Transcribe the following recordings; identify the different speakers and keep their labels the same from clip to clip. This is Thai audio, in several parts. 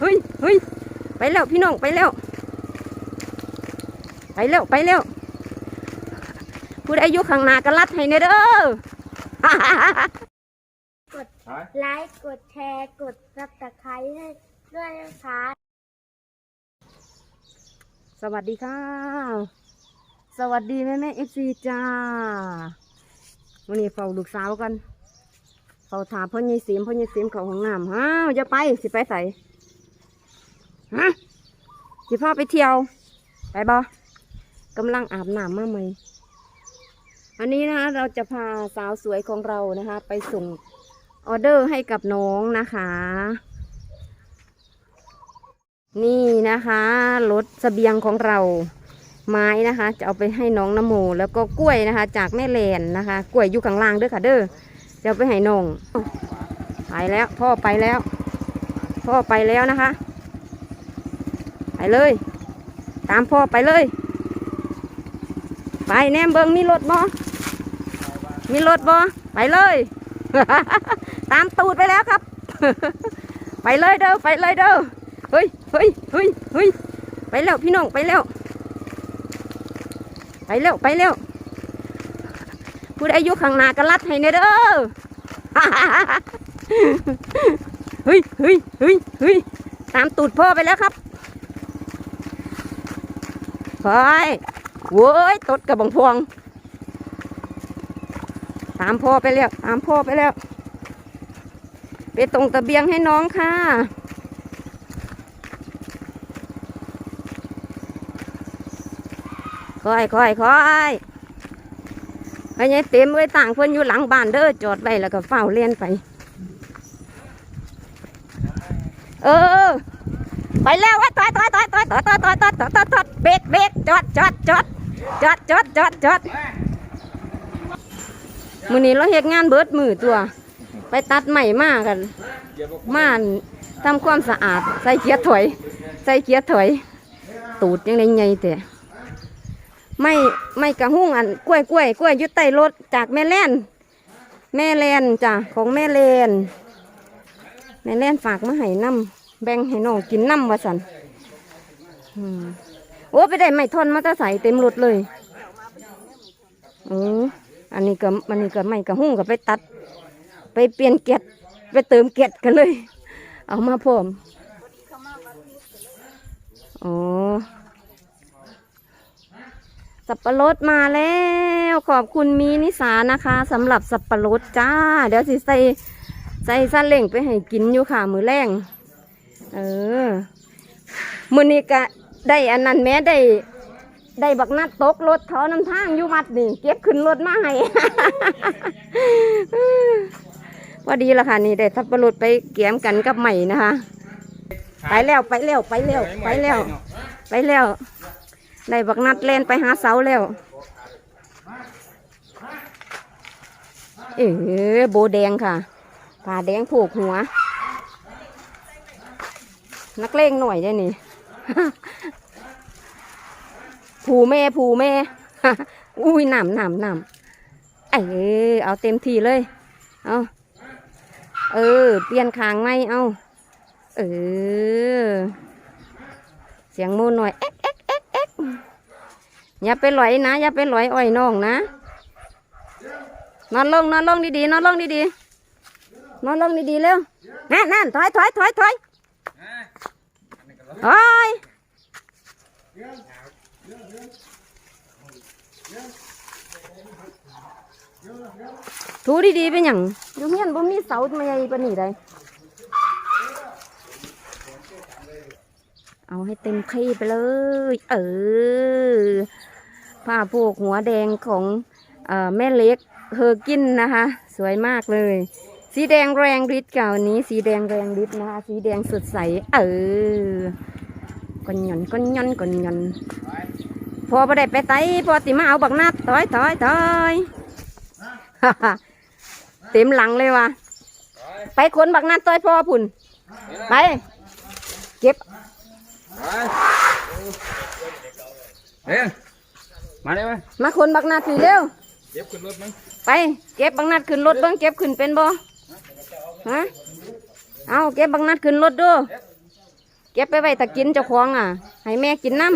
Speaker 1: เฮ้ยเฮ้ยไปแล้วพี่น้องไปแล้ว ไปแล้วไปแล้วผู้ใดอยู่ข้างหน้าก็รัดให้เนเด้อ
Speaker 2: ไลค์กดแชร์กดซับสไครต์ให้ด้วยนะคะ
Speaker 1: สวัสดีค่ะ สวัสดีแม่แม่เอฟซีจ้าวันนี้เฝ้าลูกสาวกันเฝ้าถามพ่อยี่สิมพ่อยี่สิมเขาห้องน้ำฮ้าวจะไปสิไปใส่ ฮะสิพาไปเที่ยว ไปบอกำลังอาบน้ำมาไหมอันนี้นะคะเราจะพาสาวสวยของเรานะคะ ไปส่งออเดอร์ให้กับน้องนะคะ นี่นะคะรถสเสบียงของเราไม้นะคะ จะเอาไปให้น้องนโมแล้วก็กล้วยนะคะ จากแม่แลนนะคะ กล้วยอยู่ข้างล่างเด้อค่ะเด้อจะเอาไปให้น้องไปแล้ว พ่อไปแล้ว พ่อไปแล้วนะคะ ไปเลย ตามพ่อไปเลย ไปแนมเบิงมีรถบ่มีรถบ่ไปเลย ตามตูดไปแล้วครับ ไปเลยเด้อไปเลยเด้อเฮ้ยเฮ้ยเฮ้ยเฮ้ยไปแล้วพี่น้องไปแล้ว ไปแล้วไปแล้วผู้ใดอยู่ข้างหน้าก็รัดให้เนเด้อเฮ้ยเฮ้ยเฮ้ยเฮ้ยตามตูดพ่อไปแล้วครับ ไปโว้ยตดกระบองพวง ตามพ่อไปแล้ว ตามพ่อไปแล้ว ไปตรงตะเบียงให้น้องค่ะค่อยค่อยค่อยไอ้เนี่ยเต็มไว้ต่างเพิ่นอยู่หลังบ้านเด้อจอดไว้แล้วก็เฝ้าเลียนไป เออ ไปแล้วว่าถอยถอยถอยถอยถอยถอยถอยถอยถอยถอยถอยเบรกเบรกจอดจอดจอดจอดจอดจอดจอดมือนี้เราเฮ็ดงานเบิดมือตัว ไปตัดใหม่มากกันม่านทำความสะอาด ใส่เกียร์ถอย ใส่เกียร์ถอย ตูดยังไงไงแต่ไม่ไม่กระหุ้งอันกล้วยกล้วยกล้วยยุดใต้รถจากแม่แล่นแม่แลนจ้ะของแม่แลนแม่แลนฝากมาให้น้ำ แบ่งให้น้องกินน้ำว่าสันอืมโอ้ไปได้ไม่ทนมาตะใส่เต็มรถเลยอืออันนี้ก็อันนี้ก็ไม่กระหุ้งก็ไปตัด ไปเปลี่ยนเกล็ดไปเติมเกล็ดกันเลย เอามาพร้อมอ๋อสับปะรดมาแล้วขอบคุณมีนิสานะคะสำหรับสับปะรดจ้า เดี๋ยวสิใส่ใส่ซาเล่งไปให้กินอยู่ค่ะ มือแรง เออมือนี้ก็ได้อันนั้นแม้ได้ ได้บักนัดตกรถเขาน้ำทางอยู่วัดนี่ เก็บขึ้นรถมาให้ ว่าดีละค่ะนี่ได้สับปะรดไปเกี่ยมกันกับใหม่นะคะ ไปแล้วไปแล้วไปแล้วไปแล้วไปแล้วได้บักนัดเล่นไปหาเสาแล้ว เอ๋โบแดงค่ะผ่าแดงผูกหัว นักเลงหน่อยได้นี่ผูแม่ผูแม่อุ้ยหนำหนำหนำเออเอาเต็มทีเลย เอาเออ เปลี่ยนคางไหมเอาเออ เสียงมูนหน่อยเอ๊ะเอ๊ะเอ๊ะเอ๊ะอย่าไปลอยนะ อย่าไปลอยอ้อยน้องนะ นอนลงนอนลงดีๆนอนลงดีๆนอนลงดีๆเร็วนั่นนั่นถอยถอยถอยถอย ถอยถูดีๆเป็นอย่างยู่เมียนบ่มีเสาไม่ใหญ่ปานนี้ได้เอาให้เต็มที่ไปเลย เออผ้าผูกหัวแดงของเออแม่เล็กเฮอร์กินนะคะ สวยมากเลย สีแดงแรงฤทธิ์เก่านี้ สีแดงแรงฤทธิ์นะคะสีแดงสดใส เออก้อนหย่อนก้อนหย่อนก้อนหย่อนพอประเด็ไปไตพอติมาเอาบักนัดถอยถอยถอยเต็มหลังเลยว่ะไปขนบักนัดต้อยพ่อพุ่นไปเก็บ
Speaker 3: เฮ้ยมาได้ไหม
Speaker 1: มาคนบักนัดพี่เร็ว
Speaker 3: เก็บขึ้นรถมั้ง
Speaker 1: ไปเก็บบักนัดขึ้นรถเบิ้งเก็บขึ้นเป็นบ่ ฮะเอาเก็บบักนัดขึ้นรถดูเก็บไปไว้ถ้ากินเจ้าของอะ ให้แม่กินน้
Speaker 3: xuống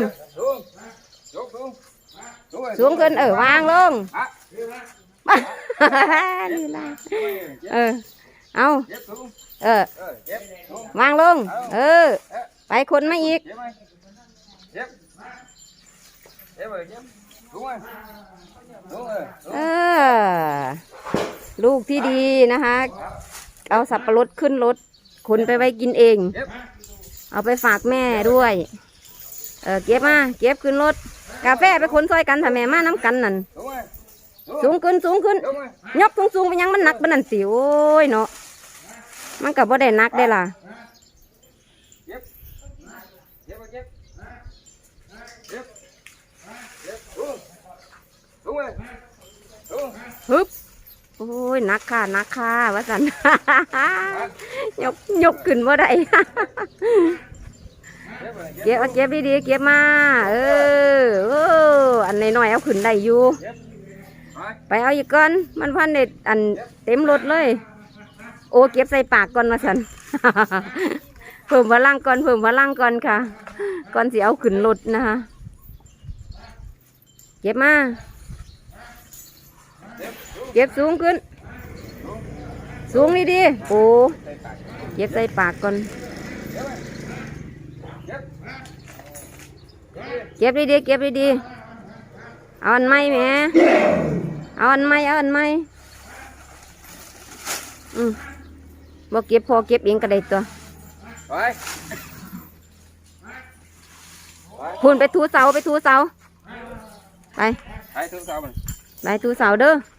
Speaker 3: xuống xuống xuống rồi ำ
Speaker 1: สูงขึ้นเออวางลง
Speaker 3: à
Speaker 1: นี่ล่ะเออเอา
Speaker 3: chép xuống
Speaker 1: เออ
Speaker 3: rồi chép xuống
Speaker 1: วางลง เออ ไปคนมาอีก
Speaker 3: chép ơi chép chép rồi chép xuống rồi xuống rồi
Speaker 1: เออ ลูกที่ดีนะคะ เอาสับปะรดขึ้นรถขนไปไว้กินเอง เอาไปฝากแม่ด้วย เออเก็บมาเก็บขึ้นรถ กาแฟไปขนซอยกันถ้าแม่มาน้ำกันนั่นสูงขึ้นสูงขึ้นยกสูงสูงไปยังมันหนักมันนั่นสิโอ้ยเนาะมันกับบ่ได้หนักได้ล่ะฮึบ โอ้ยนักค่ะนักค่ะว่าสันยกยกขึ้นบ่าได้เก็บเอาเก็บดีๆเก็บมาเอออออันน้อยๆเอาขึ้นได้อยู่ ไปเอาอีกก่อน มันพันเด็ดอันเต็มรถเลย โอ้เก็บใส่ปากก่อนมาสันเพิ่มพลังก่อนเพิ่มพลังก่อนค่ะก่อนสิเอาขึ้นรถนะคะเก็บมา เก็บสูงขึ้น สูงนี่ดีๆโอ้เก็บใส่ปากก่อน เก็บดีๆเก็บดีๆเอาอันไม้แหม่เอาอันไม้เอาอันไม้อืมบ่เก็บพอเก็บเองก็ได้ตัว
Speaker 3: rồi
Speaker 1: พูนไปทูเสาไปทูเสาไป
Speaker 3: hai thứ sau mình
Speaker 1: ไปทูเสาเด้อ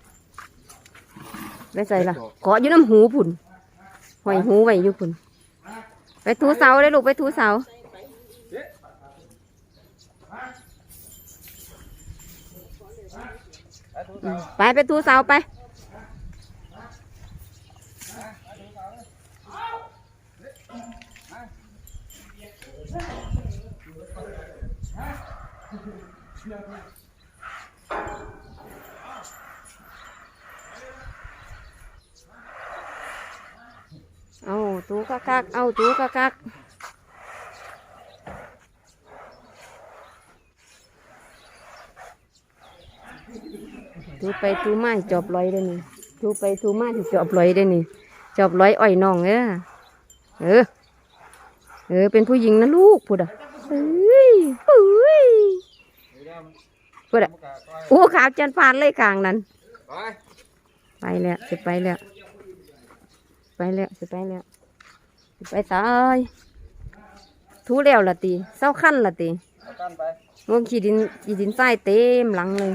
Speaker 1: ไปใส่ละขออยู่น้ำหูผุนหอยหูไว้อยู่ผุนไปทูเสาเลยลูกไปทูเสา
Speaker 3: hai thứ
Speaker 1: อืมไปไปทูเสาไปเอาทูคักคักๆเอาทูคักคักๆทูไปทูมาให้จอบลอยได้นี่ทูไปทูมาที่จอบลอยได้นี่จอบลอยอ้อยน้องเออเออเออ เป็นผู้หญิงนะลูกพูดอะเอ้ยเอ้ยพูดอะโอ้ขาวจันพานเลยกลางนั้น
Speaker 3: rồi
Speaker 1: ไปแล้วจะไปแล้ว ไปแล้วจะไปแล้วจะ ไปสายทูแล้วละตีเศร้าขั้นละตี
Speaker 3: căn ไป
Speaker 1: วงขี้ดินขี้ดินทรายเต็มหลังเลย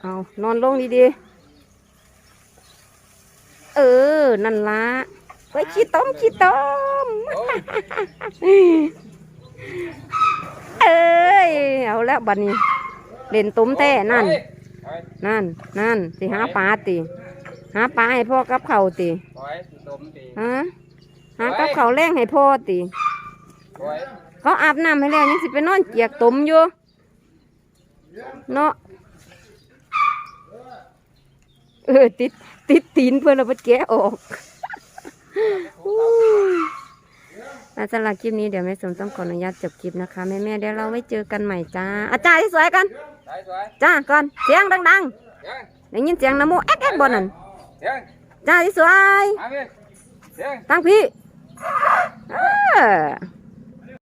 Speaker 1: เอานอนลงดีๆ เออ นั่นละไปขี้ต้มขี้ต้ม เอ้ย เอาแล้วบัดนี้ เล่นตุ้มแท้นั่น นั่น นั่นสิหาปลาติ หาปลาให้พ่อกับเขาวติ
Speaker 3: rồi tôm thì
Speaker 1: ฮะหากับเขาวแรงให้พ่อติ
Speaker 3: rồi
Speaker 1: เขาอาบน้ำให้แล้วยังสิไปนอนเจียกตมอยู่เนาะเออติดติดตีนเพื่อนเราไปแกะออกอู้ ยอะสำหรับคลิปนี้เดี๋ยวแม่สมต้องขออนุญาตจบคลิปนะคะแม่แม่ๆเดี๋ยวเราไว้เจอกันใหม่จ้าอาจารย์ที่สวยกัน
Speaker 3: đấy rồi
Speaker 1: จ้าก่อนเสียงดัง
Speaker 3: chén
Speaker 1: ๆได้ยินเสียงน้ำมูกแอ๊กแอ๊กบนนั่น
Speaker 3: chén
Speaker 1: จ้าที่สวย
Speaker 3: hai mươi chén
Speaker 1: ตั้งพี่เอ